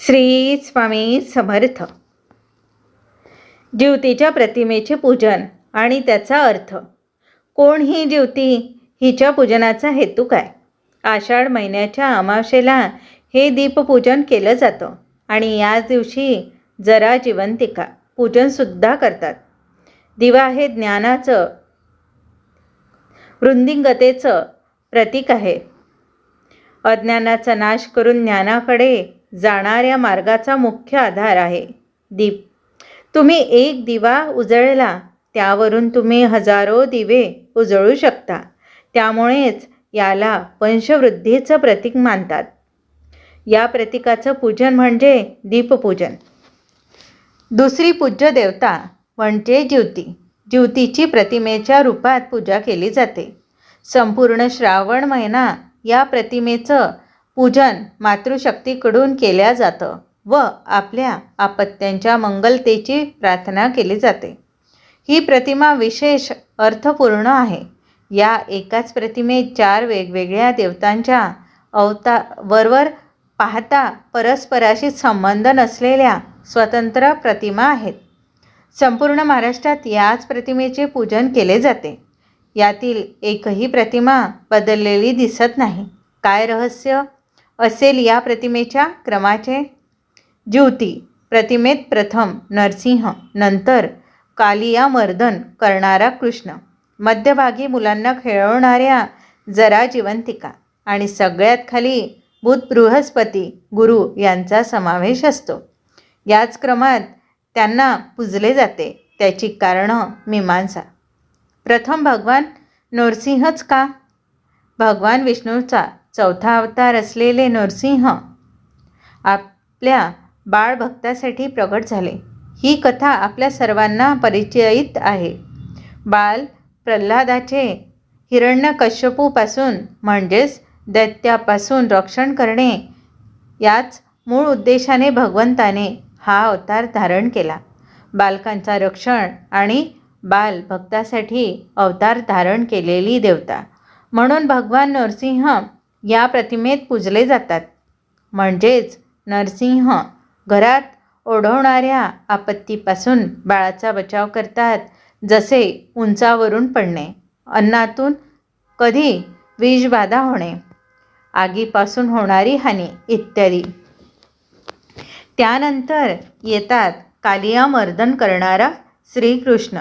श्री स्वामी समर्थ. ज्योतीच्या प्रतिमेचे पूजन आणि त्याचा अर्थ. कोण ही ज्योती हिच्या पूजनाचा हेतू काय? आषाढ महिन्याच्या अमावशेला हे दीपपूजन केलं जातं आणि याच दिवशी जरा जिवंतिका पूजनसुद्धा करतात. दिवा हे ज्ञानाचं वृंदिंगतेचं प्रतीक आहे. अज्ञानाचा नाश करून ज्ञानाकडे जाणाऱ्या मार्गाचा मुख्य आधार आहे. दीप. तुम्ही एक दिवा उजळला त्यावरून तुम्ही हजारो दिवे उजळू शकता. त्यामुळेच याला वंशवृद्धीचं प्रतीक मानतात. या प्रतीकाचं पूजन म्हणजे दीपपूजन. दुसरी पूज्य देवता म्हणजे ज्योती. ज्योतीची प्रतिमेच्या रूपात पूजा केली जाते. संपूर्ण श्रावण महिना या प्रतिमेचं पूजन मातृशक्तीकडून केल्या जातं व आपल्या आपत्त्यांच्या मंगलतेची प्रार्थना केली जाते. ही प्रतिमा विशेष अर्थपूर्ण आहे. या एकाच प्रतिमेत चार वेगवेगळ्या देवतांच्या अवता वरवर पाहता परस्पराशी संबंध नसलेल्या स्वतंत्र प्रतिमा आहेत. संपूर्ण महाराष्ट्रात याच प्रतिमेचे पूजन केले जाते. यातील एकही प्रतिमा बदललेली दिसत नाही. काय रहस्य? असेल या प्रतिमेच्या क्रमाचे ज्युती प्रतिमेत प्रथम नरसिंह नंतर कालियामर्दन करणारा कृष्ण. मध्यभागी मुलांना खेळवणाऱ्या जरा जिवंतिका आणि सगळ्यात खाली बुध बृहस्पती गुरु यांचा समावेश असतो. याच क्रमात त्यांना पूजले जाते. त्याची कारणं मीमांसा. प्रथम भगवान नरसिंहच का? भगवान विष्णूचा चौथा अवतार असलेले नरसिंह आपल्या बाळभक्तासाठी प्रगट झाले. ही कथा आपल्या सर्वांना परिचयित आहे. बाल प्रल्हादाचे हिरण्यकश्यपूपासून म्हणजेच दैत्यापासून रक्षण करणे याच मूळ उद्देशाने भगवंताने हा अवतार धारण केला. बालकांचा रक्षण आणि बाल भक्तासाठी अवतार धारण केलेली देवता. म्हणून भगवान नरसिंह या प्रतिमेत पूजले जातात. म्हणजेच नरसिंह घरात ओढवणाऱ्या आपत्तीपासून बाळाचा बचाव करतात जसे उंचावरून पडणे अन्नातून कधी विषबाधा होणे आगीपासून होणारी हानी इत्यादी. त्यानंतर येतात कालिया मर्दन करणारा श्रीकृष्ण.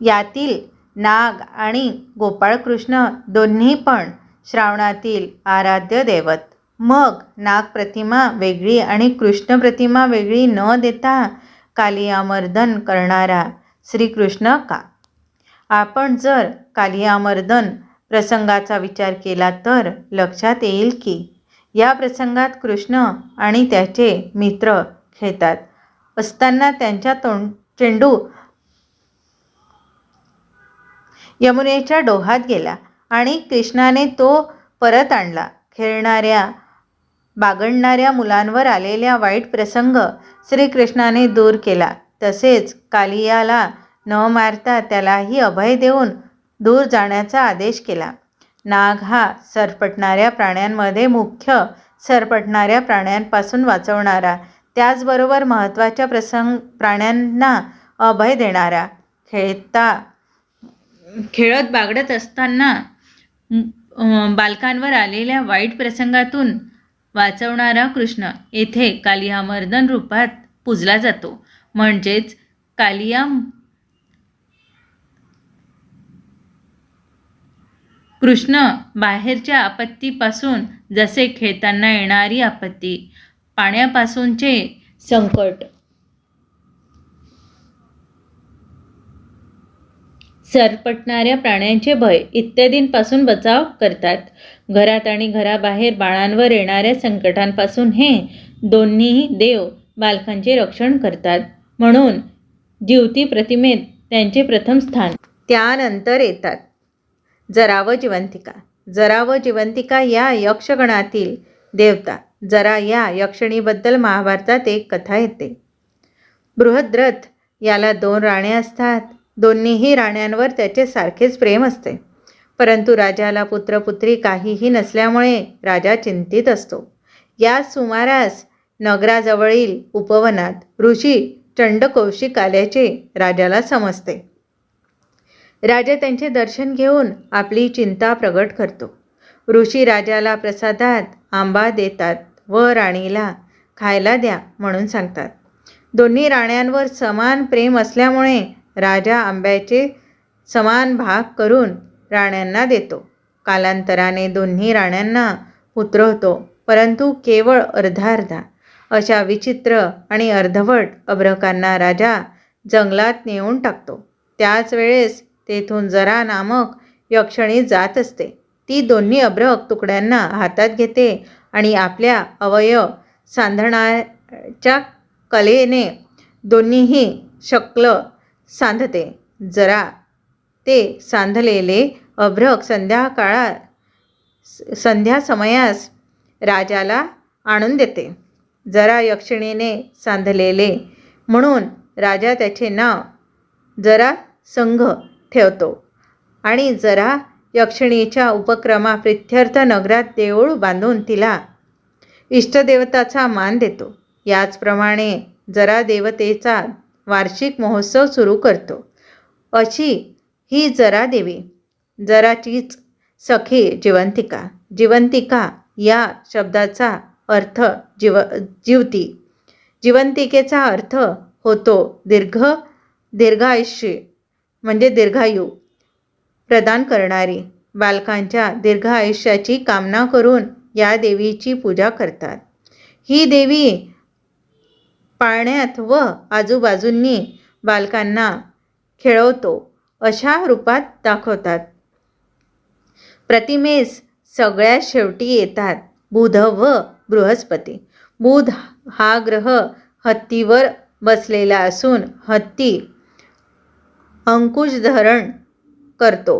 यातील नाग आणि गोपाळकृष्ण दोन्ही पण श्रावणातील आराध्य दैवत. मग नाग प्रतिमा वेगळी आणि कृष्ण प्रतिमा वेगळी न देता कालियामर्दन करणारा श्रीकृष्ण का? आपण जर कालियामर्दन प्रसंगाचा विचार केला तर लक्षात येईल की या प्रसंगात कृष्ण आणि त्याचे मित्र खेळतात. असताना त्यांच्या तोंड चेंडू यमुनेच्या डोहात गेला आणि कृष्णाने तो परत आणला. खेळणाऱ्या बागडणाऱ्या मुलांवर आलेल्या वाईट प्रसंग श्रीकृष्णाने दूर केला. तसेच कालियाला न मारता त्यालाही अभय देऊन दूर जाण्याचा आदेश केला. नाग हा सरपटणाऱ्या प्राण्यांमध्ये मुख्य सरपटणाऱ्या प्राण्यांपासून वाचवणारा त्याचबरोबर महत्त्वाच्या प्रसंग प्राण्यांना अभय देणारा खेळता खेळत बागडत असताना बालकांवर आलेल्या वाईट प्रसंगातून वाचवणारा कृष्ण येथे कालियामर्दन रूपात पूजला जातो. म्हणजेच कालिया कृष्ण बाहेरच्या आपत्तीपासून जसे खेळताना येणारी आपत्ती पाण्यापासूनचे संकट सरपटणाऱ्या प्राण्यांचे भय इत्यादींपासून बचाव करतात. घरात आणि घराबाहेर बाळांवर येणाऱ्या संकटांपासून हे दोन्हीही देव बालकांचे रक्षण करतात. म्हणून जीवती प्रतिमेत त्यांचे प्रथम स्थान. त्यानंतर येतात. जराव जिवंतिका. जराव जिवंतिका या यक्षगणातील देवता. जरा या यक्षणीबद्दल महाभारतात एक कथा येते. बृहद्रथ याला दोन राणे असतात. दोन्हीही राण्यांवर त्याचे सारखेच प्रेम असते. परंतु राजाला पुत्रपुत्री काहीही नसल्यामुळे राजा चिंतित असतो. या सुमारास नगराजवळील उपवनात ऋषी चंडकौशिक आल्याचे राजाला समजते. राजा त्यांचे दर्शन घेऊन आपली चिंता प्रगट करतो. ऋषी राजाला प्रसादात आंबा देतात व राणीला खायला द्या म्हणून सांगतात. दोन्ही राण्यांवर समान प्रेम असल्यामुळे राजा आंब्याचे समान भाग करून राण्यांना देतो. कालांतराने दोन्ही राण्यांना पुत्र होतो परंतु केवळ अर्धा अर्धा अशा विचित्र आणि अर्धवट अभ्रकांना राजा जंगलात नेऊन टाकतो. त्याच वेळेस तेथून जरा नामक यक्षणी जात असते. ती दोन्ही अभ्रक तुकड्यांना हातात घेते आणि आपल्या अवयव सांधणाच्या कलेने दोन्हीही शक्ल सांधते. जरा ते सांधलेले अभ्रक संध्याकाळा संध्या समयास राजाला आणून देते. जरा यक्षिणीने सांधलेले म्हणून राजा त्याचे नाव जरा संघ ठेवतो आणि जरा यक्षिणीच्या उपक्रमा प्रित्यर्थ नगरात देऊळ बांधून तिला इष्टदेवताचा मान देतो. याचप्रमाणे जरा देवतेचा वार्षिक महोत्सव सुरू करतो. अशी ही जरा देवी जराचीच सखी जिवंतिका जिवंतिका या शब्दाचा अर्थ जीव जीवती. जिवंतिकेचा अर्थ होतो दीर्घ दीर्घायुष्य म्हणजे दीर्घायू प्रदान करणारी. बालकांच्या दीर्घ आयुष्याची कामना करून या देवीची पूजा करतात. ही देवी पाळण्यात व आजूबाजूंनी बालकांना खेळवतो अशा रूपात दाखवतात. प्रतिमेस सगळ्या शेवटी येतात बुध व बृहस्पती. बुध हा ग्रह हत्तीवर बसलेला असून हत्ती अंकुश धरण करतो.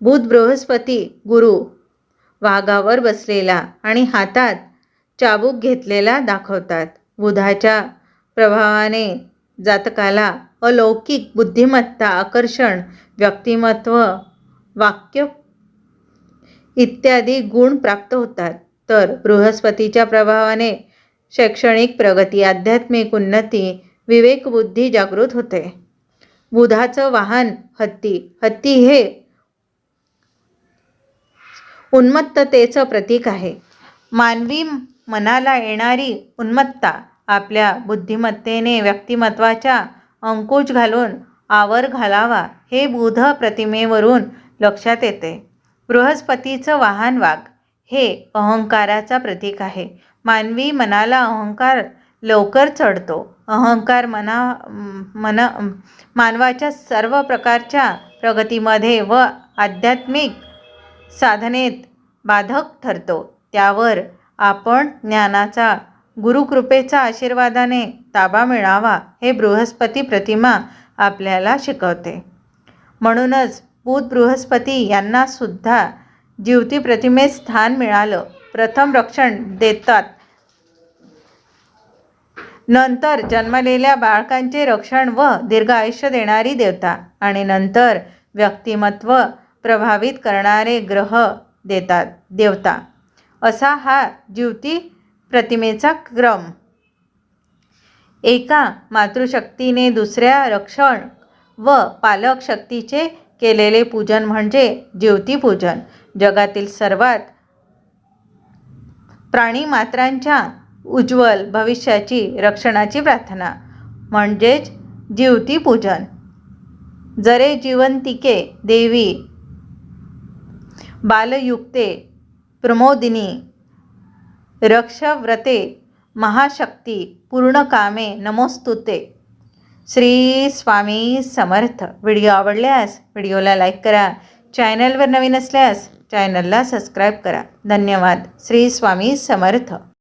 बुध बृहस्पती गुरु वाघावर बसलेला आणि हातात चाबूक घेतलेला दाखवतात. बुधाच्या प्रभावाने जातकाला अलौकिक बुद्धिमत्ता आकर्षण व्यक्तिमत्व वाक्य इत्यादी गुण प्राप्त होतात. तर बृहस्पतीच्या प्रभावाने शैक्षणिक प्रगती आध्यात्मिक उन्नती विवेकबुद्धी जागृत होते. बुधाचं वाहन हत्ती हत्ती हे उन्मत्ततेचं प्रतीक आहे. मानवी मनाला येणारी उन्मत्ता आपल्या बुद्धिमत्तेने व्यक्तिमत्वाच्या अंकुश घालून आवर घालावा हे बुध प्रतिमेवरून लक्षात येते. बृहस्पतीचं वाहन वाघ हे अहंकाराचा प्रतीक आहे. मानवी मनाला अहंकार लवकर चढतो. अहंकार मना मन मानवाच्या सर्व प्रकारच्या प्रगतीमध्ये व आध्यात्मिक साधनेत बाधक ठरतो. त्यावर आपण ज्ञानाचा गुरुकृपेचा आशीर्वादाने ताबा मिळावा हे बृहस्पती प्रतिमा आपल्याला शिकवते. म्हणूनच बुध बृहस्पती यांनासुद्धा जीवती प्रतिमेत स्थान मिळालं. प्रथम रक्षण देतात. नंतर जन्मलेल्या बाळकांचे रक्षण व दीर्घ आयुष्य देणारी देवता आणि नंतर व्यक्तिमत्व प्रभावित करणारे ग्रह देतात देवता. असा हा जीवती प्रतिमेचा क्रम. एका मातृशक्तीने दुसऱ्या रक्षण व पालक शक्तीचे केलेले पूजन म्हणजे ज्योतिपूजन. जगातील सर्वात प्राणीमात्रांच्या उज्ज्वल भविष्याची रक्षणाची प्रार्थना म्हणजेच ज्योतिपूजन. जरे जिवंतिके देवी बालयुक्ते प्रमोदिनी रक्षव्रते महाशक्ती पूर्णकामे नमोस्तुते. श्री स्वामी समर्थ. व्हिडिओ आवडल्यास व्हिडिओला लाईक करा. चॅनलवर नवीन असल्यास चॅनलला सबस्क्राईब करा. धन्यवाद. श्री स्वामी समर्थ.